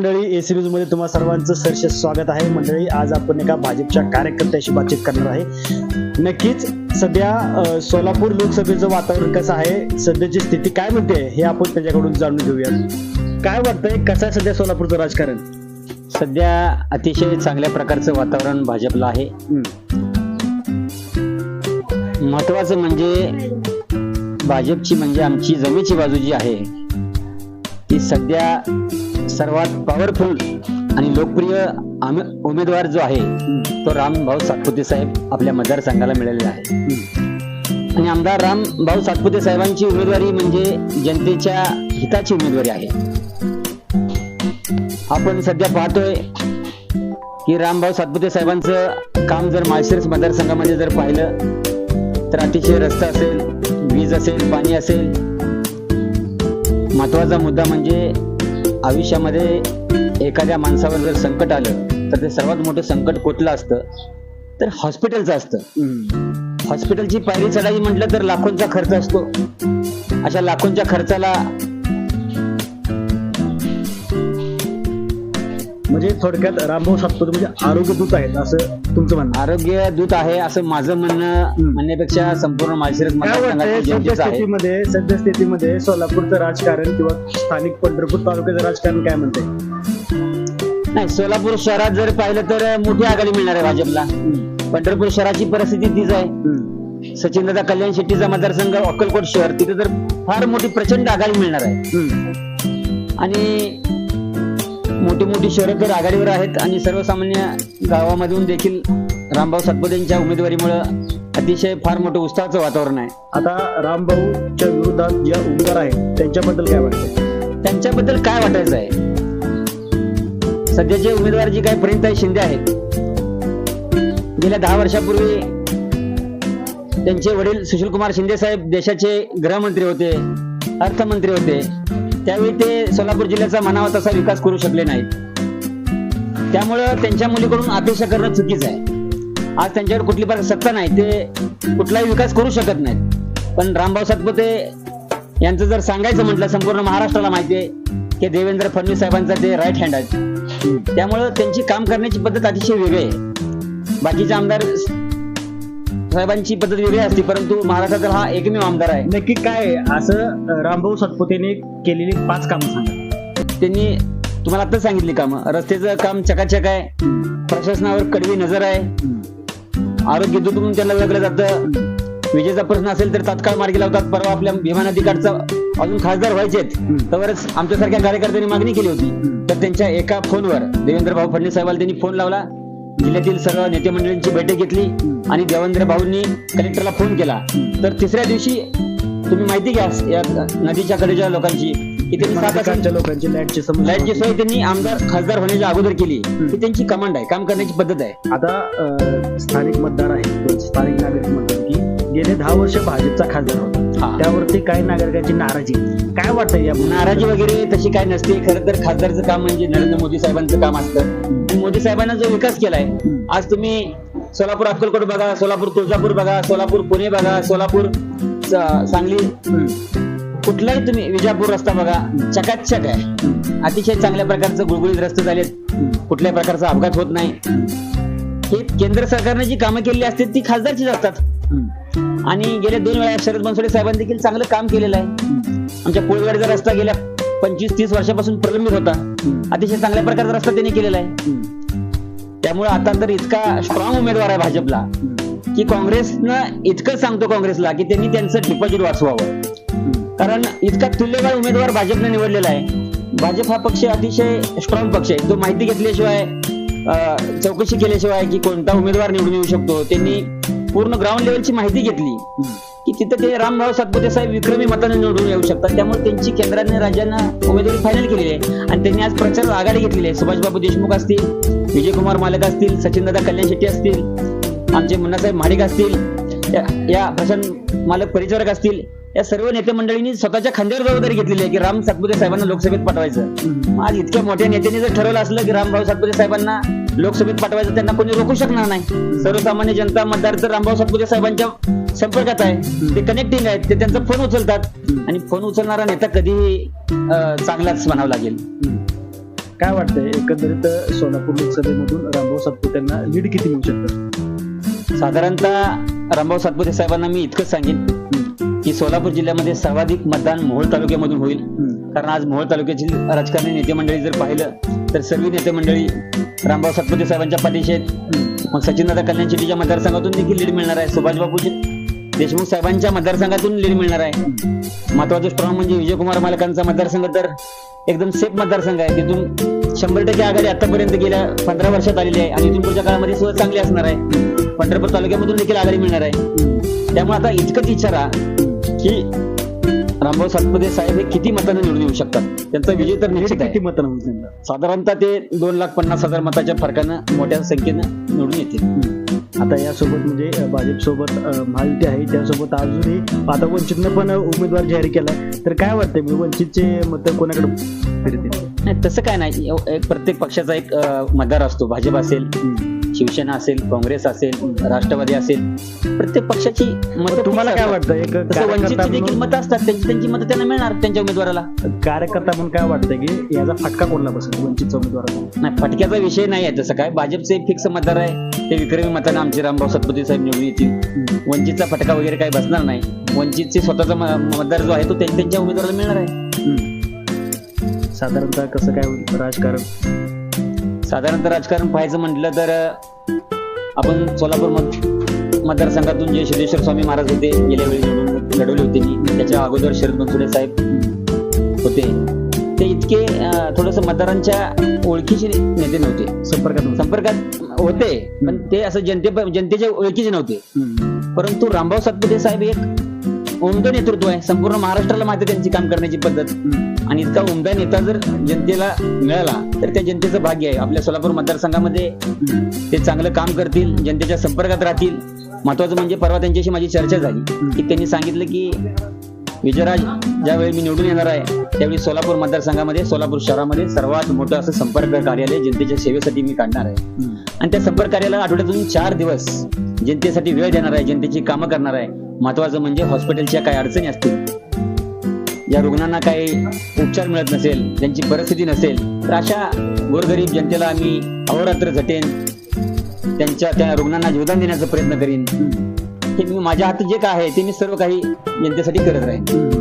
मंडळी एसीबीजमध्ये तुम्हा सर्वांचं सरसे स्वागत आहे. मंडळी आज आपण एका भाजपच्या कार्यकर्त्याशी बातचीत करणार आहे. नक्कीच सध्या सोलापूर लोकसभेचं वातावरण कसं आहे? सध्याची स्थिती काय म्हणते? हे आपण त्याच्याकडून जाणून घेऊया काय वाटतंय? कसं आहे सध्या सोलापूरचं राजकारण? सध्या अतिशय चांगल्या प्रकारचं वातावरण भाजपला आहे. महत्वाचं म्हणजे भाजपची म्हणजे आमची जमेची बाजू जी आहे ती सध्या सर्वात पॉवरफुल आणि लोकप्रिय आम- उमेदवार जो आहे तो रामभाऊ सातपुते साहेब आपल्या मतदारसंघाला मिळालेला आहे. आणि आमदार रामभाऊ सातपुते साहेबांची उमेदवारी म्हणजे जनतेच्या हिताची उमेदवारी आहे. आपण सध्या पाहतोय की रामभाऊ सातपुते साहेबांचं काम जर माळशिरस मतदारसंघामध्ये जर पाहिलं तर अतिशय रस्ता असेल वीज असेल पाणी असेल. महत्त्वाचा मुद्दा म्हणजे आयुष्यामध्ये एखाद्या माणसावर जर संकट आलं तर ते सर्वात मोठं संकट कुठलं असतं? तर हॉस्पिटलचं असतं. हॉस्पिटलची पायरी चढायची म्हटलं तर लाखोंचा खर्च असतो. अशा लाखोंच्या खर्चाला म्हणजे थोडक्यात रामभाऊ सातपुते म्हणजे आरोग्य दूत आहेत असं तुमचं म्हणणं. आरोग्य दूत आहे असं माझं म्हणणं. म्हणण्यापेक्षा संपूर्ण माळशिरस काय वाटतंय मतदारसंघातील सध्या जनतेचं आहे. स्थितीमध्ये सध्या स्थितीमध्ये सोलापूरचं राजकारण किंवा स्थानिक पंढरपूर तालुक्याचं राजकारण काय म्हणते नाही सोलापूर शहरात जर पाहिलं तर मोठी आघाडी मिळणार आहे भाजपला. पंढरपूर शहराची परिस्थिती तीच आहे. सचिनदादा कल्याण शेट्टीचा मतदारसंघ अक्कलकोट शहर तिथे तर फार मोठी प्रचंड आघाडी मिळणार आहे. आणि मोठी मोठी शहरं तर आघाडीवर आहेत आणि सर्वसामान्य गावामधून देखील रामभाऊ सातपुतेंच्या उमेदवारीमुळं अतिशय फार मोठं उत्साहाचं वातावरण आहे. आता रामभाऊच्या विरोधात ज्या उमेदवार आहेत त्यांच्याबद्दल काय वाटतंय? त्यांच्याबद्दल काय वाटायचं आहे? सध्याचे उमेदवार जे काही प्रणिताई शिंदे आहेत गेल्या दहा वर्षापूर्वी त्यांचे वडील सुशीलकुमार शिंदे साहेब देशाचे गृहमंत्री होते अर्थमंत्री होते. त्यावेळी ते सोलापूर जिल्ह्याचा म्हणावा तसा विकास करू शकले नाहीत. त्यामुळं त्यांच्या मुलीकडून अपेक्षा करणं चुकीचं आहे. आज त्यांच्यावर कुठली प्रकार सत्ता नाही ते कुठलाही विकास करू शकत नाहीत. पण रामभाऊ सातपुते यांचं जर सांगायचं म्हटलं संपूर्ण महाराष्ट्राला माहिती आहे की देवेंद्र फडणवीस साहेबांचा ते राईट हँड आहेत त्यामुळं त्यांची काम करण्याची पद्धत अतिशय वेगळी आहे. बाकीचे आमदार साहेबांची पद्धत वेगळी असते परंतु महाराष्ट्रातील हा एकमेव आमदार आहे. नक्की काय? असं रामभाऊ सातपुतेने केलेली पाच कामं सांगा. त्यांनी तुम्हाला आता सांगितली कामं. रस्त्याचं काम चकाचक आहे प्रशासनावर कडवी नजर आहे. आरोग्य दूत म्हणून त्याला वेगळं जातं. विजेचा प्रश्न असेल तर तात्काळ मार्गी लावतात. परवा आपल्या भीमा नदीकाठचा अजून खासदार व्हायचेत. तरच आमच्यासारख्या कार्यकर्त्यांनी मागणी केली होती. तर त्यांच्या एका फोनवर देवेंद्र भाऊ फडणवीस साहेबांना त्यांनी फोन लावला. जिल्ह्यातील सर्व नेते मंडळींची बैठक घेतली आणि देवेंद्र भाऊंनी कलेक्टरला फोन केला. तर तिसऱ्या दिवशी तुम्ही माहिती घ्या या नदीच्या कडेच्या लोकांची. लाईटची सोय त्यांनी आमदार खासदार होण्याच्या अगोदर केली. ही त्यांची कमांड आहे काम करण्याची पद्धत आहे. आता स्थानिक मतदार आहेत. किंवा स्थानिक नागरिक म्हणतात की गेले दहा वर्ष भाजपचा खासदार होता. त्यावरती काही नागरिकांची नाराजी. काय वाटतंय या नाराजी वगैरे तशी काय नसते. खरं तर खासदारचं काम म्हणजे नरेंद्र मोदी साहेबांचं काम असतं. मोदी साहेबांना जो विकास केलाय आज तुम्ही सोलापूर अक्कलकोट बघा सोलापूर तुळजापूर बघा सोलापूर पुणे बघा सोलापूर सांगली कुठलाही तुम्ही विजापूर रस्ता बघा चकाचक आहे. अतिशय चांगल्या प्रकारचं गुळगुळीत रस्ते झालेत. कुठल्याही प्रकारचा अपघात होत नाही. हे केंद्र सरकारने जी कामं केलेली असतात ती खासदारचीच असतात. आणि गेल्या दोन वेळा शरद बनसोडे साहेबांनी देखील चांगलं काम केलेलं आहे. आमच्या कोळीवाडीचा रस्ता गेल्या पंचवीस तीस वर्षापासून प्रलंबित होता. अतिशय चांगल्या प्रकारचा रस्ता त्यांनी केलेला आहे. त्यामुळे आता तर इतका स्ट्रॉंग उमेदवार आहे भाजपला की काँग्रेसनं इतकं सांगतो काँग्रेसला की त्यांनी त्यांचं डिपॉझिट वाचवावं. कारण इतका तुल्यबळ उमेदवार भाजपने निवडलेला आहे. भाजप हा पक्ष अतिशय स्ट्रॉंग पक्ष आहे. तो माहिती घेतल्याशिवाय चौकशी केल्याशिवाय की कोणता उमेदवार निवडून येऊ शकतो. त्यांनी पूर्ण ग्राउंड लेवलची माहिती घेतली. की तिथं ते रामभाऊ सातपुते साहेब विक्रमी मताने निवडून येऊ शकतात. त्यामुळे त्यांची केंद्राने राज्यानं उमेदवारी फायनल केलेली आहे. आणि त्यांनी आज प्रचार आघाडी घेतलेली आहे. सुभाषबाबू देशमुख असतील विजयकुमार मालक असतील सचिनदादा कल्याण शेट्टी असतील आमचे मुन्नासाहेब महाडिक असतील या प्रशांत मालक परिचारक असतील या सर्व नेते मंडळींनी स्वतःच्या खांद्यावर जबाबदारी घेतलेली आहे की राम सातपुते साहेबांना लोकसभेत पाठवायचं. आज इतक्या मोठ्या नेत्यांनी जर ठरवलं असलं की रामभाऊ सातपुते साहेबांना लोकसभेत पाठवायचं त्यांना कोणी रोखू शकणार नाही. सर्वसामान्य जनता मतदार तर रामभाऊ सातपुते साहेबांच्या संपर्कात आहे. ते कनेक्टिंग आहेत. ते त्यांचा फोन उचलतात. आणि फोन उचलणारा नेता कधीही चांगलाच म्हणावा लागेल. काय वाटतंय? एकंदरीत सोलापूर लोकसभेमधून रामभाऊ सातपुतेंना लीड किती मिळू शकतं? साधारणतः रामभाऊ सातपुते साहेबांना मी इतकंच सांगेन की सोलापूर जिल्ह्यामध्ये सर्वाधिक मतदान मोहोळ तालुक्यामधून होईल. कारण आज मोहोळ तालुक्यातील राजकारणी नेते मंडळी जर पाहिलं तर सर्व नेते मंडळी रामराव सातपुते साहेबांच्या पाठीशी आहेत. मग सचिनदादा कल्याण शेट्टीच्या मतदारसंघातून देखील लीड मिळणार आहे. सुभाष बापूजी देशमुख साहेबांच्या मतदारसंघातून लीड मिळणार आहे. महत्वाचं स्ट्रॉंग म्हणजे विजयकुमार मालकांचा मतदारसंघ तर एकदम सेफ मतदारसंघ आहे. तिथून शंभर टक्के आघाडी आतापर्यंत गेल्या पंधरा वर्षात आलेली आहे आणि इथून पुढच्या काळामध्ये सुद्धा चांगली असणार आहे. पंढरपूर तालुक्यामधून देखील आघाडी मिळणार आहे. त्यामुळे आता इतकंच इच्छा राहा की रामभाऊ सातपुते साहेब हे किती मतांना निवडून येऊ शकतात? त्यांचा विजय तर निश्चित किती आहे. साधारणतः ते दोन लाख पन्नास हजार मताच्या फरकानं मोठ्या संख्येनं निवडून येतील. आता यासोबत म्हणजे भाजपसोबत महायुती आहे. त्यासोबत अजूनही आता वंचितनं पण उमेदवार जाहीर केला तर काय वाटतंय? मी वंचितचे मत कोणाकडे फिरतील? नाही तसं काय नाही. प्रत्येक पक्षाचा एक मतदार असतो. भाजप असेल शिवसेना असेल काँग्रेस असेल राष्ट्रवादी असेल. प्रत्येक पक्षाची मतं तुम्हाला काय वाटतं? एक वंचितची मतं असतात. त्यांची त्यांची मतं त्यांना मिळणार त्यांच्या उमेदवाराला. कार्यकर्ता म्हणून काय वाटतं की याचा फटका कोणला बसेल? वंचितचा उमेदवाराचा नाही फटक्याचा विषय नाही आहे तसं काय. भाजपचे फिक्स मतदार आहे. ते विक्रमी मतानं आमचे रामभाऊ सतपती साहेब निवडून येतील. वंचितचा फटका वगैरे काही बसणार नाही. वंचितचे स्वतःचा मतदार जो आहे तो त्यां- त्यांच्या उमेदवाराला मिळणार आहे. साधारणतः कसं काय राजकारण? साधारणतः राजकारण पाहायचं म्हटलं तर आपण सोलापूर मत मतदारसंघातून जे सिद्धेश्वर स्वामी महाराज होते गेल्या वेळी निवडून लढवले होते त्याच्या अगोदर शरद बनसोडे साहेब होते. ते इतके थोडस मतदारांच्या ओळखीचे नेते नव्हते. संपर्कात. संपर्कात होते. पण ते असं जनते जनतेच्या ओळखीचे नव्हते. परंतु रामभाऊ सातपुते साहेब एक उमदं नेतृत्व आहे. संपूर्ण महाराष्ट्राला माहिती त्यांची काम करण्याची पद्धत. आणि इतका उमदा नेता जर जनतेला मिळाला तर त्या जनतेचं भाग्य आहे. आपल्या सोलापूर मतदारसंघामध्ये ते चांगलं काम करतील जनतेच्या संपर्कात राहतील. महत्वाचं म्हणजे परवा त्यांच्याशी माझी चर्चा झाली. की त्यांनी सांगितलं की विजयराज ज्यावेळी मी निवडून येणार आहे त्यावेळी सोलापूर मतदारसंघामध्ये सोलापूर शहरामध्ये सर्वात मोठं असं संपर्क कार्यालय जनतेच्या सेवेसाठी मी काढणार आहे. आणि त्या संपर्क कार्याला आठवड्यातून चार दिवस जनतेसाठी वेळ देणार आहे जनतेची कामं करणार आहे. महत्वाचं म्हणजे हॉस्पिटलच्या काही अडचणी असतील. या रुग्णांना काही उपचार मिळत नसेल त्यांची परिस्थिती नसेल तर अशा गोरगरीब जनतेला आम्ही अहोरात्र झटेन त्यांच्या त्या रुग्णांना जीवदान देण्याचा प्रयत्न करीन. हे मी माझ्या हाती जे काय आहे ते मी सर्व काही जनतेसाठी करत राहीन.